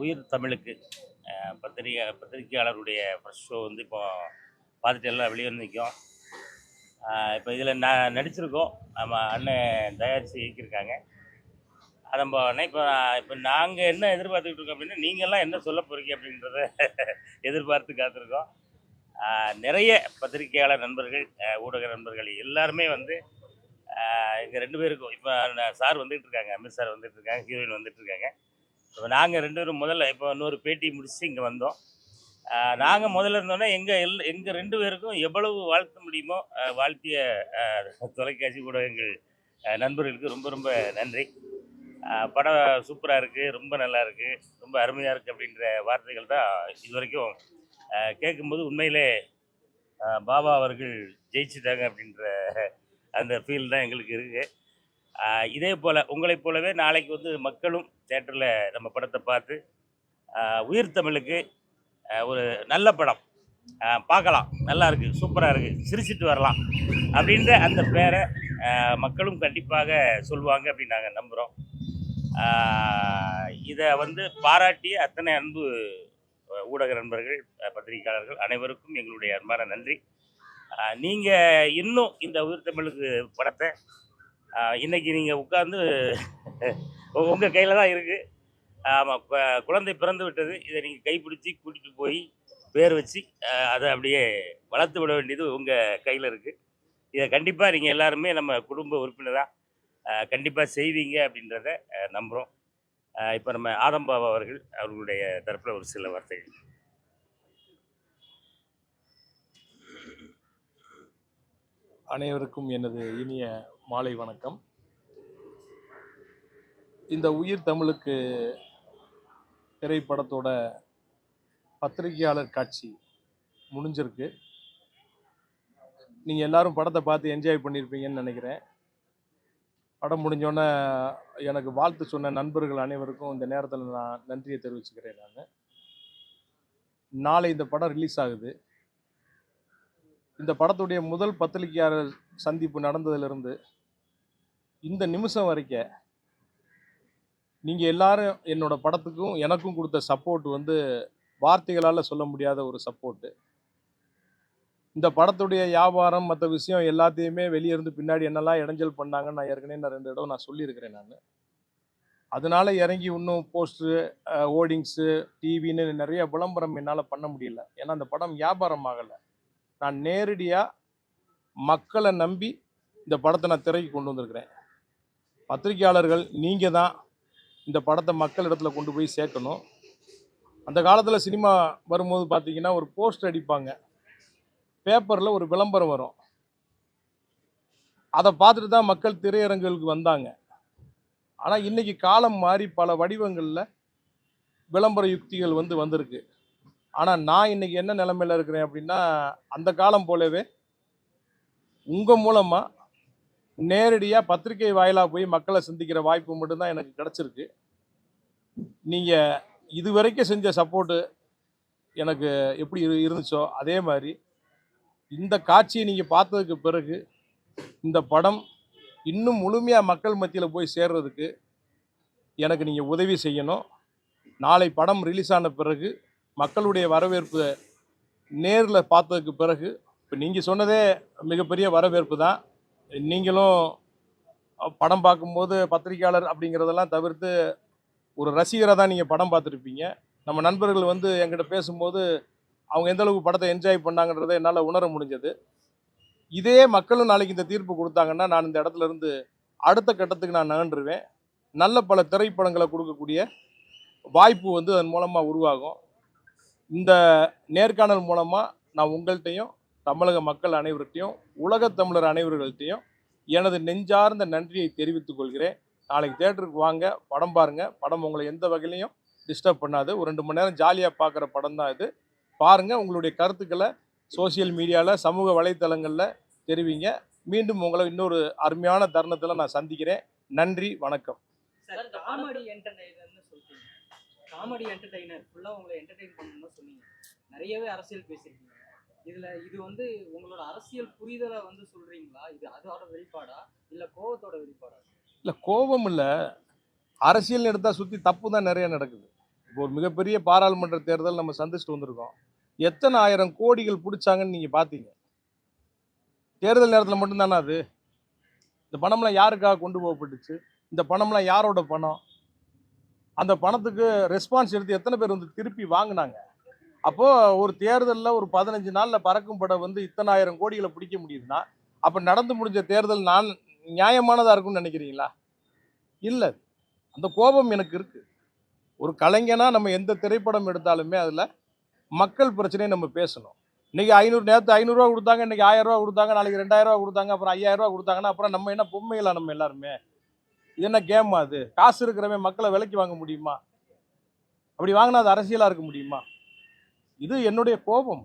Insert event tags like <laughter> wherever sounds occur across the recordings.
உயிர் தமிழுக்கு பத்திரிகை பத்திரிகையாளருடைய ஃபஸ்ட் ஷோ வந்து இப்போ பார்த்துட்டு எல்லாம் வெளியே வந்து நிற்கும் இப்போ இதில் நான் நடிச்சிருக்கோம். நம்ம அண்ணன் தயாரித்து இயக்கியிருக்காங்க. அதை நம்ம அண்ணன் இப்போ இப்போ நாங்கள் என்ன எதிர்பார்த்துக்கிட்டு இருக்கோம் அப்படின்னா நீங்கள்லாம் என்ன சொல்ல போகிறீங்க அப்படின்றத எதிர்பார்த்து காத்திருக்கோம். நிறைய பத்திரிகையாளர் நண்பர்கள் ஊடக நண்பர்கள் எல்லாருமே வந்து இங்கே ரெண்டு பேருக்கும் இப்போ சார் வந்துட்டு இருக்காங்க அமித் சார் வந்துட்டு இருக்காங்க ஹீரோயின் வந்துட்டு இருக்காங்க. இப்போ நாங்கள் ரெண்டு பேரும் முதல்ல இப்போ இன்னொரு பேட்டி முடிச்சு இங்கே வந்தோம். நாங்கள் முதல்ல இருந்தோன்னா எங்கள் எல் எங்கள் ரெண்டு பேருக்கும் எவ்வளவு வாழ்த்த முடியுமோ வாழ்த்திய தொலைக்காட்சி ஊடகங்கள் ஆஹ் நண்பர்களுக்கு ரொம்ப ரொம்ப நன்றி. படம் சூப்பராக இருக்குது ரொம்ப நல்லா இருக்குது ரொம்ப அருமையாக இருக்குது அப்படின்ற வார்த்தைகள் தான் இது வரைக்கும் கேட்கும்போது உண்மையிலே பாபா அவர்கள் ஜெயிச்சிட்டாங்க அப்படின்ற அந்த ஃபீல் தான் எங்களுக்கு இருக்குது இதே போல் உங்களைப் போலவே நாளைக்கு வந்து மக்களும் தேட்டரில் நம்ம படத்தை பார்த்து உயிர் தமிழுக்கு ஒரு நல்ல படம். பார்க்கலாம். நல்லா இருக்குது சூப்பராக இருக்குது சிரிச்சிட்டு வரலாம். அப்படின்ற அந்த பேரை மக்களும் கண்டிப்பாக சொல்லுவாங்க அப்படின்னு நாங்கள் நம்புகிறோம் இதை வந்து பாராட்டிய அத்தனை அன்பு ஊடக நண்பர்கள் பத்திரிகையாளர்கள் அனைவருக்கும் எங்களுடைய அன்பான நன்றி. நீங்கள் இன்னும் இந்த உயிர் தமிழுக்கு படத்தை இன்றைக்கி நீங்கள் உட்கார்ந்து உங்கள் கையில் தான் இருக்குது ஆமாம் குழந்தை பிறந்து விட்டது. இதை நீங்கள் கைப்பிடிச்சி கூட்டிகிட்டு போய் பேர் வச்சு அதை அப்படியே வளர்த்து விட வேண்டியது உங்கள் கையில் இருக்குது இதை கண்டிப்பாக நீங்கள் எல்லாருமே நம்ம குடும்ப உறுப்பினராக கண்டிப்பாக செய்வீங்க அப்படின்றத நம்புகிறோம் இப்போ நம்ம ஆதம்பாபா அவர்கள் அவர்களுடைய தரப்பில் ஒரு சில வார்த்தைகள். அனைவருக்கும் எனது இனிய மாலை வணக்கம். இந்த உயிர் தமிழுக்கு திரைப்படத்தோட பத்திரிகையாளர் காட்சி முடிஞ்சிருக்கு. நீங்கள் எல்லாரும் படத்தை பார்த்து என்ஜாய் பண்ணியிருப்பீங்கன்னு நினைக்கிறேன். படம் முடிஞ்சோடனே எனக்கு வாழ்த்து சொன்ன நண்பர்கள் அனைவருக்கும் இந்த நேரத்தில் நான் நன்றியை தெரிவிச்சுக்கிறேன் நான். நாளை இந்த படம் ரிலீஸ் ஆகுது. இந்த படத்துடைய முதல் பத்திரிகையாளர் சந்திப்பு நடந்ததிலிருந்து இந்த நிமிஷம் வரைக்கும் நீங்கள் எல்லாரும் என்னோட படத்துக்கும் எனக்கும் கொடுத்த சப்போர்ட் வந்து வார்த்தைகளால் சொல்ல முடியாத ஒரு சப்போர்ட்டு இந்த படத்துடைய வியாபாரம் மற்ற விஷயம் எல்லாத்தையுமே வெளியே இருந்து பின்னாடி என்னெல்லாம் இடைஞ்சல் பண்ணாங்கன்னு நான் ஏற்கனவே நான் ரெண்டு இடம் நான் சொல்லியிருக்கிறேன் நான். அதனால இறங்கி இன்னும் போஸ்டரு ஓடிங்ஸு டிவின்னு நிறைய விளம்பரம் என்னால் பண்ண முடியல. ஏன்னா அந்த படம் வியாபாரம் ஆகலை. நான் நேரடியாக மக்களை நம்பி இந்த படத்தை நான் திரைக்கு கொண்டு வந்திருக்கிறேன். பத்திரிகையாளர்கள் நீங்கள் தான் இந்த படத்தை மக்கள் இடத்துல கொண்டு போய் சேர்க்கணும். அந்த காலத்தில் சினிமா வரும்போது பார்த்தீங்கன்னா ஒரு போஸ்டர் அடிப்பாங்க. பேப்பரில் ஒரு விளம்பரம் வரும். அதை பார்த்துட்டு தான் மக்கள் திரையரங்குகளுக்கு வந்தாங்க. ஆனால் இன்றைக்கி காலம் மாறி பல வடிவங்களில் விளம்பர யுக்திகள் வந்து வந்திருக்கு. ஆனால் நான் இன்றைக்கி என்ன நிலமையில் இருக்கிறேன் அப்படின்னா அந்த காலம் போலவே உங்கள் மூலமாக நேரடியாக பத்திரிகை வாயிலாக போய் மக்களை சந்திக்கிற வாய்ப்பு மட்டும்தான் எனக்கு கிடச்சிருக்கு. நீங்கள் இது வரைக்கும் செஞ்ச சப்போர்ட்டு எனக்கு எப்படி இரு இருந்துச்சோ அதே மாதிரி இந்த காட்சியை நீங்கள் பார்த்ததுக்கு பிறகு இந்த படம் இன்னும் முழுமையாக மக்கள் மத்தியில் போய் சேர்றதுக்கு எனக்கு நீங்கள் உதவி செய்யணும். நாளை படம் ரிலீஸ் ஆன பிறகு மக்களுடைய வரவேற்பு நேரில் பார்த்ததுக்கு பிறகு இப்போ நீங்கள் சொன்னதே மிகப்பெரிய வரவேற்பு தான். நீங்களும் படம் பார்க்கும்போது பத்திரிக்கையாளர் அப்படிங்கிறதெல்லாம் தவிர்த்து ஒரு ரசிகராக தான் நீங்கள் படம் பார்த்துருப்பீங்க. நம்ம நண்பர்கள் வந்து எங்கிட்ட பேசும்போது அவங்க எந்த அளவுக்கு படத்தை என்ஜாய் பண்ணாங்கன்றதை என்னால் உணர முடிஞ்சது. இதே மக்களும் நாளைக்கு இந்த தீர்ப்பு கொடுத்தாங்கன்னா நான் இந்த இடத்துல இருந்து அடுத்த கட்டத்துக்கு நான் நகன்றுவேன். நல்ல பல திரைப்படங்களை கொடுக்கக்கூடிய வாய்ப்பு வந்து அதன் மூலமாக உருவாகும். இந்த நேர்காணல் மூலமாக நான் உங்கள்கிட்டையும் தமிழக மக்கள் அனைவர்கிட்டையும் உலகத் தமிழர் அனைவர்கள்ட்டையும் எனது நெஞ்சார்ந்த நன்றியை தெரிவித்துக் கொள்கிறேன். நாளைக்கு தேட்டருக்கு வாங்க படம் பாருங்கள் படம் உங்களை எந்த வகையிலையும் டிஸ்டர்ப் பண்ணாது. ஒரு ரெண்டு மணி நேரம் ஜாலியாக பார்க்குற படம் தான் இது. பாருங்கள் உங்களுடைய கருத்துக்களை சோஷியல் மீடியாவில் சமூக வலைத்தளங்களில் தெரிவிங்க. மீண்டும் உங்களை இன்னொரு அருமையான தருணத்தில் நான் சந்திக்கிறேன். நன்றி வணக்கம். சார் காமெடி என்டர்டைனர்னு சொல்றீங்க. காமெடி என்டர்டைனர் ஃபுல்லா உங்களை என்டர்டெயின் பண்ணணும்னு சொன்னீங்க. நிறையவே அரசியல் பேசியிருக்கீங்க. இதுல இது வந்து உங்களோட அரசியல் புரிதலை வந்து சொல்றீங்களா? இது அதோட வெளிப்பாடா? இல்ல கோபத்தோட வெளிப்பாடா? இல்லை கோபம் இல்லை. அரசியல் எடுத்தால் சுற்றி தப்பு தான் நிறைய நடக்குது. இப்போ ஒரு மிகப்பெரிய பாராளுமன்ற தேர்தல் நம்ம சந்திச்சுட்டு வந்திருக்கோம். எத்தனை ஆயிரம் கோடிகள் பிடிச்சாங்கன்னு நீங்கள் பார்த்தீங்க தேர்தல் நேரத்தில் மட்டும்தானே அது? இந்த பணம்லாம் யாருக்காக கொண்டு போகப்பட்டுச்சு? இந்த பணம்லாம் யாரோட பணம்? அந்த பணத்துக்கு ரெஸ்பான்ஸ் எடுத்து எத்தனை பேர் வந்து திருப்பி வாங்கினாங்க? அப்போது ஒரு தேர்தலில் ஒரு பதினஞ்சு நாளில் பறக்கும் படம் வந்து இத்தனை ஆயிரம் கோடிகளை பிடிக்க முடியுதுன்னா அப்போ நடந்து முடிஞ்ச தேர்தல் நான் நியாயமானதாக இருக்கும்னு நினைக்கிறீங்களா? இல்லை. அந்த கோபம் எனக்கு இருக்குது ஒரு கலைஞனாக நம்ம எந்த திரைப்படம் எடுத்தாலுமே அதில் மக்கள் பிரச்சனையை நம்ம பேசணும். இன்னைக்கு ஐநூறு நேரத்து ஐநூறுரூவா கொடுத்தாங்க இன்றைக்கி ஆயிரரூவா கொடுத்தாங்க நாளைக்கு ரெண்டாயிரரூவா கொடுத்தாங்க அப்புறம் ஐயாயிரரூவா கொடுத்தாங்கன்னா அப்புறம் நம்ம என்ன பொம்மைகளா நம்ம எல்லாருமே? இது என்ன கேம் அது? காசு இருக்கிறவன் மக்களை விலைக்கு வாங்க முடியுமா? அப்படி வாங்கினா அது அரசியலாக இருக்க முடியுமா? இது என்னுடைய கோபம்.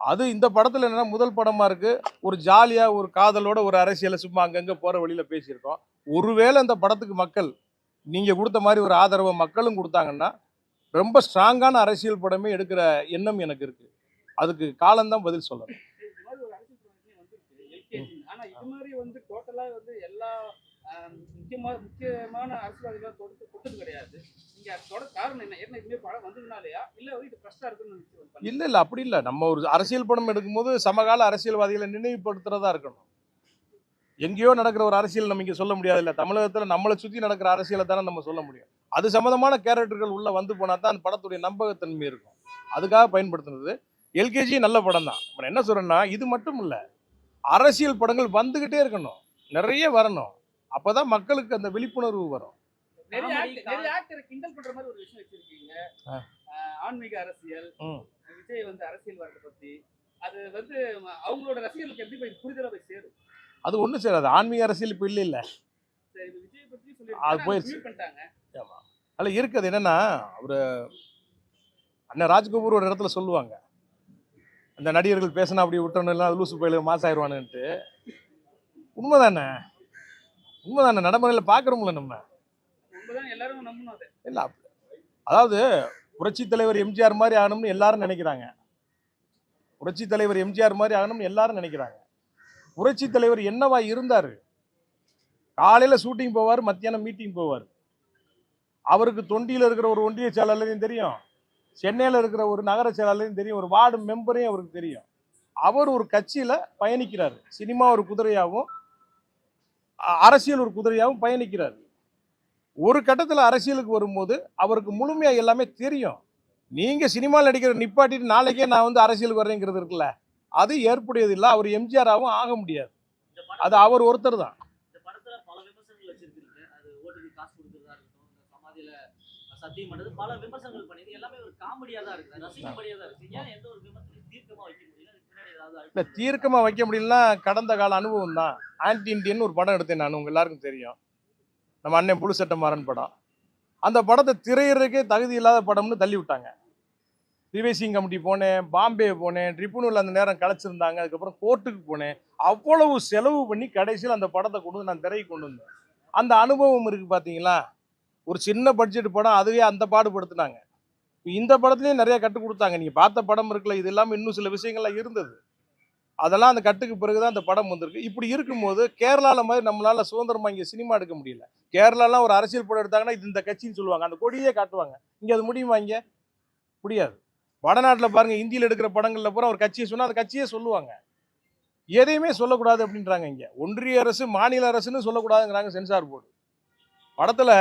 அது இந்த படத்தில் என்னென்னா முதல் படமாக இருக்குது ஒரு ஜாலியாக ஒரு காதலோட ஒரு அரசியலை சும்மா அங்கங்கே போகிற வழியில் பேசியிருக்கோம். ஒருவேளை இந்த படத்துக்கு மக்கள் நீங்கள் கொடுத்த மாதிரி ஒரு ஆதரவை மக்களும் கொடுத்தாங்கன்னா ரொம்ப ஸ்ட்ராங்கான அரசியல் படமே எடுக்கிற எண்ணம் எனக்கு இருக்குது அதுக்கு காலம்தான் பதில் சொல்லணும். ஆனால் இது மாதிரி வந்து டோட்டலா வந்து எல்லா முக்கியமான முக்கியமான தொடுத்து கிடையாது. இல்ல இல்ல அப்படி இல்ல. நம்ம ஒரு அரசியல் படம் எடுக்கும்போது சமகால அரசியல்வாதிகளை நினைவுபடுத்துறதா இருக்கணும். எங்கேயோ நடக்கிற ஒரு அரசியல் நம்ம இங்கே சொல்ல முடியாது இல்லை தமிழகத்தில் நம்மளை சுற்றி நடக்கிற அரசியலை தானே நம்ம சொல்ல முடியும். அது சம்மந்தமான கேரக்டர்கள் உள்ளே வந்து போனால் தான் அந்த படத்துடைய நம்பகத்தன்மை இருக்கும். அதுக்காக பயன்படுத்துனது எல்கேஜி நல்ல படம் தான். நான் என்ன சொல்கிறேன்னா இது மட்டும் இல்லை. அரசியல் படங்கள் வந்துக்கிட்டே இருக்கணும். நிறைய வரணும். அப்பதான் மக்களுக்கு அந்த விழிப்புணர்வு வரும். நிறைய Comedy, actor- நிறைய ஆக்டரை கிண்டல் பண்ற மாதிரி ஒரு விஷயம் வச்சிருக்கீங்க. ஆ. ஆஹ் ஆன்மீக அரசியல். விஜய் வந்து அரசியல் வரதை பத்தி. அது வந்து அவங்களோட ரசிகர்களுக்கு எப்படி போய் புரிதலா போய் சேரும்? அது ஒண்ணும் சேராது. ஆன்மீக அரசியல் இப்ப இல்ல இல்ல. விஜய் அது சொல்லி போயிருச்சு. பண்ணிட்டாங்க. அதுல இருக்குது. என்னன்னா ஒரு அண்ணன் ராஜ்கபூர் ஒரு இடத்துல சொல்லுவாங்க. அந்த நடிகர்கள் பேசினா அப்படி விட்டணும் இல்லை லூசு போயில மாசம் ஆயிடுவானுன்ட்டு உண்மைதானே? உண்மைதானே? நடைமுறையில் பார்க்குறோம்ல நம்ம உண்மைதான் எல்லாரும் நம்பணும் அதை இல்லை அதாவது புரட்சி தலைவர் எம்ஜிஆர் மாதிரி ஆகணும்னு எல்லாரும் நினைக்கிறாங்க. புரட்சி தலைவர் எம்ஜிஆர் மாதிரி ஆகணும்னு எல்லாரும் நினைக்கிறாங்க. புரட்சி தலைவர் என்னவா இருந்தார்? காலையில் ஷூட்டிங் போவார் மத்தியானம் மீட்டிங் போவார். அவருக்கு தொண்டியில் இருக்கிற ஒரு ஒன்றிய செயலாளரையும் தெரியும். சென்னையில் இருக்கிற ஒரு நகர செயலாளரையும் தெரியும். ஒரு வார்டு மெம்பரையும் அவருக்கு தெரியும். அவர் ஒரு கட்சியில் பயணிக்கிறார். சினிமா ஒரு குதிரையாகவும் அரசியல் ஒரு குதிரையாகவும் பயணிக்கிறார். ஒரு கட்டத்தில் அரசியலுக்கு வரும்போது அவருக்கு முழுமையாக எல்லாமே தெரியும். நீங்கள் சினிமாவில் நடிக்கிற நிப்பாட்டிட்டு நாளைக்கே நான் வந்து அரசியலுக்கு வர்றேங்கிறது இருக்குல்ல அது ஏற்புடையது இல்லை. அவர் எம்ஜிஆராகவும் ஆக முடியாது. அது அவர் ஒருத்தர் தான். சத்தியம் பண்ணது பல விமர்சனங்கள் பண்ணிது எல்லாமே ஒரு காமெடியா தான் இருக்கு. ரசிக்கும்படியா தான் இருக்கு. ஏன் எந்த ஒரு விமர்சனம் தீர்க்கமா வைக்க முடியல? இல்லை தீர்க்கமாக வைக்க முடியலன்னா கடந்த கால அனுபவம் தான். ஆன்டி இண்டியன் ஒரு படம் எடுத்தேன் நான். உங்க எல்லாருக்கும் தெரியும். நம்ம அண்ணன் புழு சட்டமாறன் படம். அந்த படத்தை திரையிறதுக்கே தகுதி இல்லாத படம்னு தள்ளி விட்டாங்க. ரிவைசிங் கமிட்டி போனேன் பாம்பே போனேன் ட்ரிபுனூரில் அந்த நேரம் கிடச்சிருந்தாங்க அதுக்கப்புறம் கோர்ட்டுக்கு போனேன். அவ்வளவு செலவு பண்ணி கடைசியில் அந்த படத்தை கொண்டு வந்து நான் திரைக்கு கொண்டு வந்தேன். அந்த அனுபவம் இருக்குது பார்த்தீங்களா ஒரு சின்ன பட்ஜெட் படம் அதுவே அந்த பாடுபடுத்துனாங்க. இந்த படத்துலேயும் நிறைய கற்றுக் கொடுத்தாங்க. நீங்கள் பார்த்த படம் இருக்குல்ல இது இல்லாமல் இன்னும் சில விஷயங்கள்லாம் இருந்தது. அதெல்லாம் அந்த கட்டுக்கு பிறகுதான் அந்த படம் வந்திருக்கு. இப்படி இருக்கும்போது கேரளாவில் மாதிரி நம்மளால சுதந்திரமா இங்கே சினிமா எடுக்க முடியல. கேரளாலாம் ஒரு அரசியல் படம் எடுத்தாங்கன்னா இது இந்த கட்சின்னு சொல்லுவாங்க. அந்த கொடியே காட்டுவாங்க. இங்கே அது முடியுமா இங்கே? முடியாது. வடநாட்டில் பாருங்க இந்தியில் எடுக்கிற படங்கள்ல பூரா ஒரு கட்சியை சொன்னால் அந்த கட்சியே சொல்லுவாங்க. எதையுமே சொல்லக்கூடாது அப்படின்றாங்க இங்கே. ஒன்றிய அரசு மாநில அரசுன்னு சொல்லக்கூடாதுங்கிறாங்க சென்சார் போர்டு. படத்தில்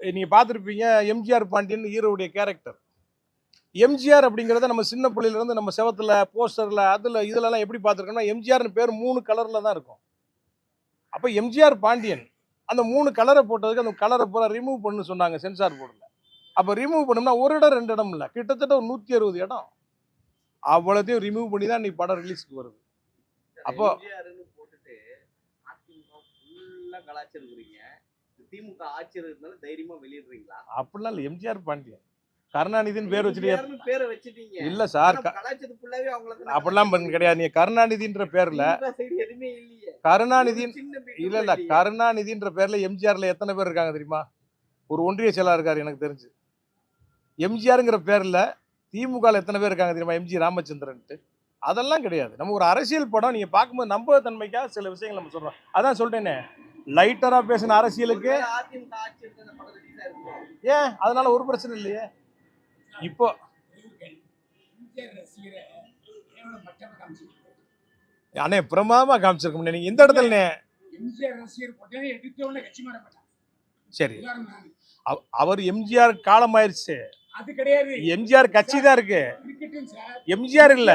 நீங்கள் பார்த்துருப்பீங்க எம்ஜிஆர் பாண்டியன் ஹீரோவுடைய கேரக்டர் எம்ஜிஆர் அப்படிங்கிறத நம்ம சின்ன பிள்ளையிலேருந்து நம்ம செவத்தில் போஸ்டரில் அதில் இதுலலாம் எப்படி பார்த்துருக்கோம்னா எம்ஜிஆர்னு பேர் மூணு கலரில் தான் இருக்கும். அப்போ எம்ஜிஆர் பாண்டியன் அந்த மூணு கலரை போட்டதுக்கு அந்த கலரை பூரா ரிமூவ் பண்ணு சொன்னாங்க சென்சார் போர்டில் அப்போ ரிமூவ் பண்ணோம்னா ஒரு இடம் ரெண்டு இடம் இல்லை. கிட்டத்தட்ட ஒரு நூற்றி அறுபது இடம். அவ்வளோத்தையும் ரிமூவ் பண்ணி தான் இன்னைக்கு படம் ரிலீஸ்க்கு வருது. அப்போ- கலாச்சிருக்கிறீங்க திமுக ஆட்சி தைரியமா வெளியிடுறீங்களா? அப்படிலாம் இல்லை. எம்ஜிஆர் பாண்டியன். கருணாநிதின்னு பேர் வச்சுட்டு பேரை வச்சுட்டீங்க. இல்லை சார் அப்படிலாம் கிடையாது. நீ கருணாநிதின்ற பேர்ல கருணாநிதி இல்ல இல்ல. கருணாநிதின்ற பேர்ல எம்ஜிஆர்ல எத்தனை பேர் இருக்காங்க தெரியுமா? ஒரு ஒன்றிய செயலாளர் இருக்காரு எனக்கு தெரிஞ்சு. எம்ஜிஆருங்கிற பேர்ல திமுகல எத்தனை பேர் இருக்காங்க தெரியுமா? எம்ஜி ராமச்சந்திரன்ட்டு. அதெல்லாம் கிடையாது. நம்ம ஒரு அரசியல் படம் நீங்க பார்க்கும்போது நம்பகத்தன்மைக்காக சில விஷயங்கள் நம்ம சொல்றோம். அதான் சொல்லிட்டேனே லைட்டரா பேசின அரசியலுக்கு ஏன்? அதனால ஒரு பிரச்சனை இல்லையே. இப்போ. அண்ணே பிரமாதமா காமிச்சிருக்கோம் நீங்க இந்த இடத்துல சரி. அவர் எம்ஜிஆர் காலம் ஆயிருச்சு அது கிடையாது எம்ஜிஆர் கட்சி தான் இருக்கு. எம்ஜிஆர் இல்ல.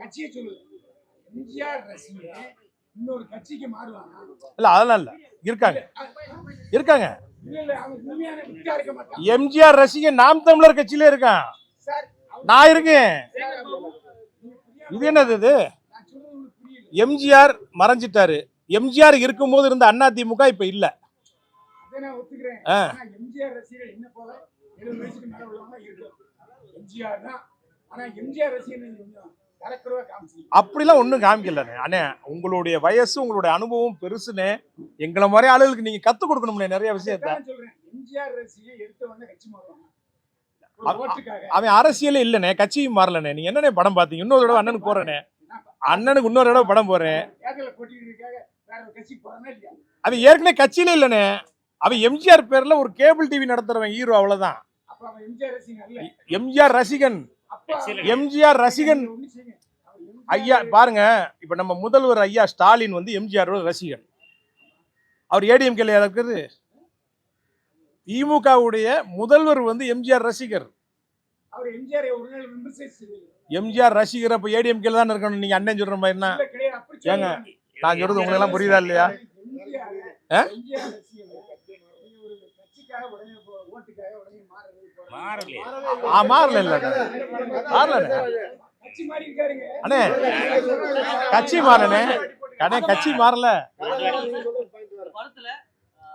கட்சியை சொல்லுவேன். எம்ஜிஆர் ரசிகர் இன்னொரு கட்சிக்கு மாறுவாங்க இல்ல அதெல்லாம் இல்ல. இருக்காங்க. இருக்காங்க. எம்ஜிஆர் ரசிகன் நாம் தமிழர் கட்சியில இருக்கான். நான் இருக்கேன். இது என்னது இது? எம்ஜிஆர் மறைஞ்சிட்டாரு. எம்ஜிஆர் இருக்கும்போது இருந்த அண்ணா திமுக இப்ப இல்ல. எம்ஜிஆர் தான். ஆனா எம்ஜிஆர் ரசிகர் அப்படிலாம் ஒன்றும் காமிக்கலண்ணே அண்ணே. உங்களுடைய வயசு உங்களுடைய அனுபவம் பெருசுண்ணே. எங்களை மாதிரி ஆளுகளுக்கு நீங்க கத்துக் கொடுக்கணும்ண்ணே நிறைய விஷயத்த. அவன் அரசியலே இல்லைண்ணே. கட்சியும் மாறலண்ணே. நீங்க என்னண்ணே படம் பார்த்தீங்க? இன்னொரு தடவை அண்ணனுக்கு போறேனே அண்ணனுக்கு இன்னொரு தடவை படம் இல்லையா? அவன் ஏற்கனவே கட்சியில இல்லைண்ணே. அவன் எம்ஜிஆர் பேர்ல ஒரு கேபிள் டிவி நடத்துறவன் ஹீரோ அவன் எம்ஜிஆர் ரசிகன். எம்ஜிஆர் ரசிகன். ஐயா பாருங்க இப்ப நம்ம முதல்வர் ஐயா ஸ்டாலின் வந்து எம்ஜிஆர் ரசிகன். அவர் ஏடிஎம்கேல இருக்கிறது திமுகவுடைய முதல்வர் வந்து எம்ஜிஆர் ரசிகர். எம்ஜிஆர் ரசிகர் அப்ப ஏடிஎம்கேல தான் இருக்கணும்? நீங்க அண்ணன் சொல்ற மாதிரி என்ன ஏங்க. நான் சொல்றது உங்களுக்கு எல்லாம் புரியுதா இல்லையா எம்ஜிஆர் ஆ? எம்ஜிஆர் ரசிகர் நீங்க ஒரு கட்சிக்காக உடனே போ- ஓட்டுக்காக உடனே மாறவே போறாங்க. மாறலையே. ஆ மாறல இல்ல அண்ணே கட்சி மாறனே அண்ணே கட்சி மாறல.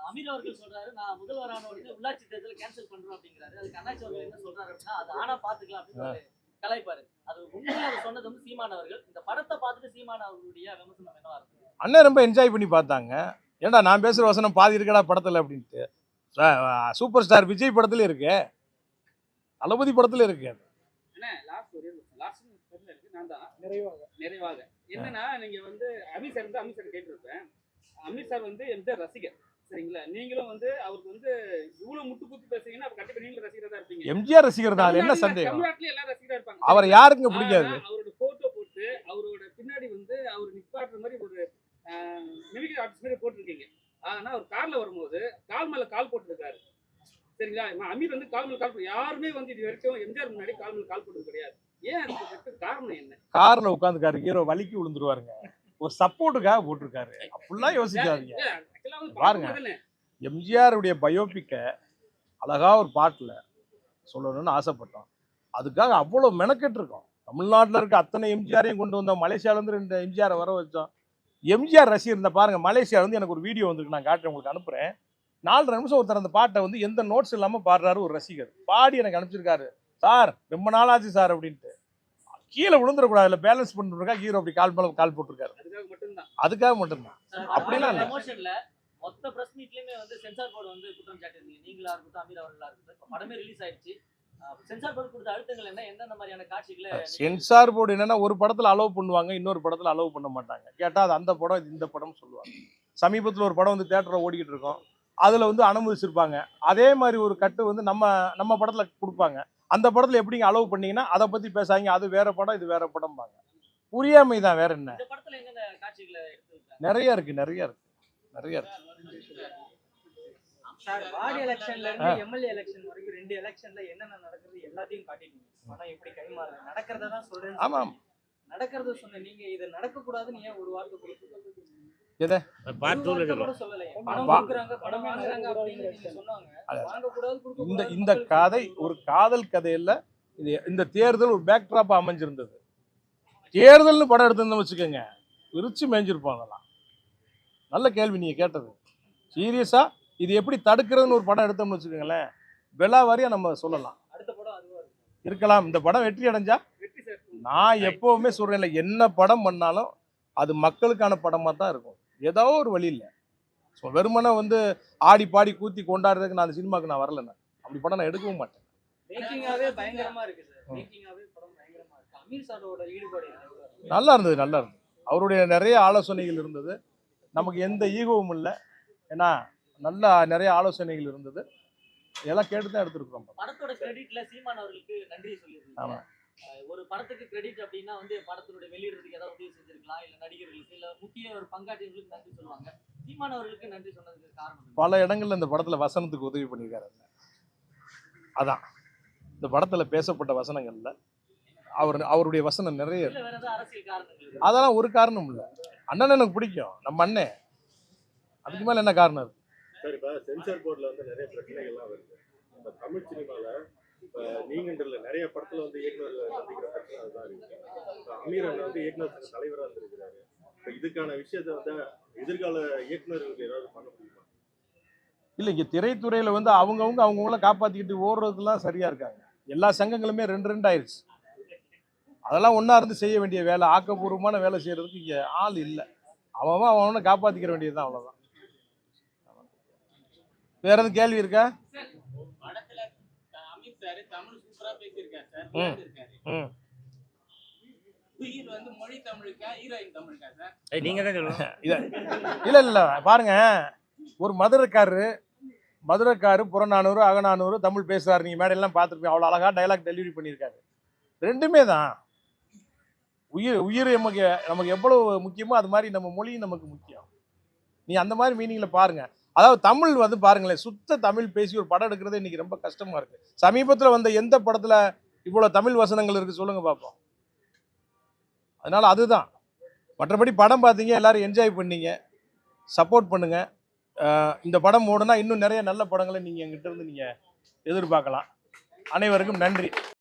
அமீர் அவர்கள் சொல்றாரு நான் முதல்வரான உடனே உள்ளாட்சி தேர்தலை கேன்சல் பண்றோம் அப்படிங்கிறாரு. அதுக்கு அண்ணாச்சி அவர்கள் என்ன சொல்றாரு அப்படின்னா அது ஆனா பாத்துக்கலாம் அப்படின்னு ஒரு கலாய்ப்பாரு. அது உண்மையில அவர் சொன்னது வந்து சீமான் அவர்கள். இந்த படத்தை பார்த்துட்டு சீமான் அவர்களுடைய விமர்சனம் என்னவா இருக்கு? அண்ணன் ரொம்ப என்ஜாய் பண்ணி பார்த்தாங்க. ஏன்டா நான் பேசுற வசனம் பாதி இருக்கடா படத்துல அப்படின்ட்டு. சூப்பர் ஸ்டார் விஜய் படத்துல இருக்கு. தளபதி படத்துல இருக்கு நிறைவாக. என்னன்னா நீங்க வந்து அமீர் சார் வந்து அமீர் சார் கேட்டிருப்பேன். அமீர் சார் வந்து எம்ஜிஆர் ரசிகர் சரிங்களா? நீங்களும் வந்து அவருக்கு வந்து இவ்வளவு முட்டு குத்து பேசுறீங்கன்னா அப்ப கண்டிப்பா நீங்களும் ரசிகரா தான் இருப்பீங்க. எம்ஜிஆர் ரசிகர் தான் என்ன தமிழ்நாட்டுல- சந்தேகம்? தமிழ்நாட்டுல எல்லாரும் ரசிகரா இருப்பாங்க. அவரை யாருக்குங்க பிடிக்காது? அவரோட போட்டோ போட்டு அவரோட பின்னாடி வந்து அவர் நிப்பாட்டுற மாதிரி ஒரு மிமிக்ரி ஆர்டிஸ்ட் மாதிரி போட்டிருக்கீங்க. ஆனா அவர் கார்ல வரும்போது கால் மேல கால் போட்டுருக்காரு சரிங்களா அமீர் வந்து கால் மேல கால் யாருமே வந்து இது வரைக்கும் எம்ஜிஆர் முன்னாடி கால் மேல கால் போட்டது கிடையாது. ஏன் காரணம் என்ன? கார்ல உட்காந்துக்காரு ஹீரோ வலிக்கு விழுந்துருவாருங்க. ஒரு சப்போர்ட்டுக்காக போட்டிருக்காரு. அப்படிலாம் யோசிக்காதீங்க. பாருங்க. எம்ஜிஆருடைய பயோபிக்கை அழகா ஒரு பாட்டில் சொல்லணும்னு ஆசைப்பட்டோம். அதுக்காக அவ்வளோ மெனக்கெட்டு இருக்கோம். தமிழ்நாட்டில் இருக்க அத்தனை எம்ஜிஆரையும் கொண்டு வந்தோம். மலேசியாவிலேருந்து ரெண்டு எம்ஜிஆரை வர வச்சோம். எம்ஜிஆர் ரசிகர் இந்த பாருங்க மலேசியா வந்து எனக்கு ஒரு வீடியோ வந்துருக்கு. நான் காட்டுறேன் உங்களுக்கு அனுப்புறேன். நாலரை நிமிஷம் ஒருத்தர் அந்த பாட்டை வந்து எந்த நோட்ஸ் இல்லாமல் பாடுறாரு ஒரு ரசிகர். பாடி எனக்கு அனுப்பிச்சிருக்காரு. சார் ரொம்ப நாள் ஆச்சு சார் அப்படின்ட்டு. கீழே விழுந்துடக்கூடாது. இல்லை பேலன்ஸ் பண்ணிருக்கா ஹீரோ அப்படி கால் மேலே கால் போட்டிருக்காரு. அதுக்காக மட்டும்தான். அப்படிலாம் இல்ல. மொத்த பிரஸ் மீட்லயுமே வந்து சென்சார் போர்டு வந்து குற்றம் சாட்டியிருந்தீங்க. நீங்களா இருக்கட்டும் அமீர் அவர்களா இருக்கட்டும். இப்ப படமே ரிலீஸ் ஆயிடுச்சு. சென்சார் போர்டு கொடுத்த அழுத்தங்கள் என்ன? எந்தெந்த மாதிரியான காட்சிகளை நீங்க- சென்சார் போர்டு என்னன்னா ஒரு படத்துல அலோவ் பண்ணுவாங்க இன்னொரு படத்துல அலோவ் பண்ண மாட்டாங்க. கேட்டா அது அந்த படம் இந்த படம் சொல்லுவாங்க. சமீபத்துல ஒரு படம் வந்து தேட்டர்ல ஓடிக்கிட்டு இருக்கோம். அதுல வந்து அனுமதிச்சிருப்பாங்க. அதே மாதிரி ஒரு கட்டு வந்து நம்ம நம்ம படத்துல கொடுப்பாங்க. அந்த படத்துல எப்படிங்க அலோவ் பண்ணீங்கன்னா அதை பத்தி பேசாங்க அது வேற படம் இது வேற படம்பாங்க. புரியாமை தான் வேற என்ன? இந்த படத்துல என்னென்ன காட்சிகளை எடுத்து நிறைய இருக்கு நிறைய இருக்கு. நிறைய இருக்கு. சார் வார்டு எலெக்ஷன்ல இருந்து எம்எல்ஏ எலெக்ஷன் வரைக்கும் ரெண்டு எலெக்ஷன்ல என்னென்ன நடக்குது எல்லாத்தையும் காட்டிட்டீங்க. பணம் எப்படி கைமாறுது? நடக்கிறத தான் சொல்றேன் ஆமாம் நடக்கிறத சொன்ன நீங்க இது நடக்க கூடாதுன்னு ஏன் ஒரு வார்த்தை கொடுத்து பார்ட் டூல கூட இந்த இந்த கதை ஒரு காதல் கதையில இது இந்த தேர்தல் ஒரு பேக்ட்ராப் அமைஞ்சிருந்தது. தேர்தல்னு படம் எடுத்திருந்தோம் வச்சுக்கோங்க. விரிச்சு மேய்ஞ்சிருப்போம் அதெல்லாம். நல்ல கேள்வி நீங்க கேட்டது. சீரியஸா இது எப்படி தடுக்கிறதுன்னு ஒரு படம் எடுத்தோம்னு வச்சுக்கோங்களேன். விலா வாரியா நம்ம சொல்லலாம். அடுத்த படம் அதுவா இருக்கும். இருக்கலாம். இந்த படம் வெற்றி அடைஞ்சா? வெற்றி சார். நான் எப்பவுமே சொல்றேன்ல என்ன படம் பண்ணாலும் அது மக்களுக்கான படமா தான் இருக்கும். ஏதோ ஒரு வழி இல்லை ஸோ வெறுமனே வந்து ஆடி பாடி கூத்தி கொண்டாடுறதுக்கு நான் அந்த சினிமாக்கு நான் வரல நான். அப்படி படம் நான் எடுக்கவும் மாட்டேன்? நல்லா இருந்தது நல்லா இருந்தது. அவருடைய நிறைய ஆலோசனைகள் இருந்தது. நமக்கு எந்த ஈகோவும் இல்லை. ஏன்னா நல்ல நிறைய ஆலோசனைகள் இருந்தது. இதெல்லாம் கேட்டு தான் எடுத்துருக்குறோம். படத்தோட கிரெடிட்ல சீமான் அவர்களுக்கு நன்றி சொல்லியிருக்கீங்க. ஒரு படத்துக்கு கிரெடிட் அப்படின்னா வந்து படத்தினுடைய வெளியிடுறதுக்கு ஏதாவது உதவி செஞ்சிருக்கலாம் இல்ல நடிகர்களுக்கு இல்ல முக்கிய ஒரு பங்காற்றியவர்களுக்கு நன்றி சொல்லுவாங்க. பல இடங்கள்ல இந்த படத்துல வசனத்துக்கு உதவி பண்ணியிருக்காரு அதான். இந்த படத்துல பேசப்பட்ட வசனங்கள்ல அவர் அவருடைய வசனம் நிறைய அதெல்லாம் ஒரு காரணம் இல்லை. அண்ணன் எனக்கு பிடிக்கும். நம்ம அண்ணன் அதுக்கு மேல என்ன காரணம் இருக்கு? சார் இப்போ சென்சார் போர்டில் வந்து நிறைய பிரச்சனைகள்லாம் வருது. இப்போ தமிழ் சினிமாவில் இப்போ நீங்கன்றதுல நிறைய படத்தில் வந்து இயக்குனர் சந்திக்கிற பிரச்சனை அதுதான் அமீர் அண்ணன் வந்து இயக்குனர் சங்க தலைவராக இருந்திருக்கிறாரு. இதுக்கான விஷயத்தை வந்து எதிர்கால இயக்குனர்களுக்கு ஏதாவது பண்ண முடியுமா? இல்லை இங்கே திரைத்துறையில் வந்து அவங்கவுங்க அவங்கவுங்கள காப்பாற்றிக்கிட்டு ஓடுறதுலாம் சரியாக இருக்காங்க. எல்லா சங்கங்களுமே ரெண்டு ரெண்டு ஆயிடுச்சு அதெல்லாம் ஒன்றா இருந்து செய்ய வேண்டிய வேலை ஆக்கப்பூர்வமான வேலை செய்கிறதுக்கு இங்கே ஆள் இல்லை. அவன் அவனை காப்பாற்றிக்கிற வேண்டியது தான் அவ்வளோதான் வேற எதுவும் கேள்வி இருக்கா? படத்துல அமித் சார் தமிழ் சூப்பரா பேசியிருக்காரு சார் ம். இருக்காரு ம். உயிர் வந்து மொழி தமிழுக்கா ஹீரோயின் தமிழுக்கா சார்? நீங்க தான் சொல்லணும் இதை <laughs> இல்லை இல்லை பாருங்க. ஒரு மதுரைக்காரரு மதுரைக்காரு புறநானூறு அகநானூறு தமிழ் பேசுறாரு. நீங்கள் மேடையெல்லாம் பார்த்துருப்பீங்க. அவ்வளோ அழகாக டைலாக் டெலிவரி பண்ணியிருக்காரு. ரெண்டுமே தான். உயிர் உயிர் நமக்கு நமக்கு எவ்வளோ முக்கியமோ அது மாதிரி நம்ம மொழியும் நமக்கு முக்கியம். நீ அந்த மாதிரி மீனிங்கில் பாருங்க. அதாவது தமிழ் வந்து பாருங்களேன் சுத்த தமிழ் பேசி ஒரு படம் எடுக்கிறது இன்னைக்கு ரொம்ப கஷ்டமா இருக்கு. சமீபத்தில் வந்த எந்த படத்தில் இவ்வளோ தமிழ் வசனங்கள் இருக்கு சொல்லுங்க பார்ப்போம் அதனால் அதுதான். மற்றபடி படம் பார்த்தீங்க எல்லோரும் என்ஜாய் பண்ணீங்க சப்போர்ட் பண்ணுங்கள் இந்த படம் ஓடுனா இன்னும் நிறைய நல்ல படங்களை நீங்கள் எங்கிட்ட இருந்து நீங்கள் எதிர்பார்க்கலாம். அனைவருக்கும் நன்றி.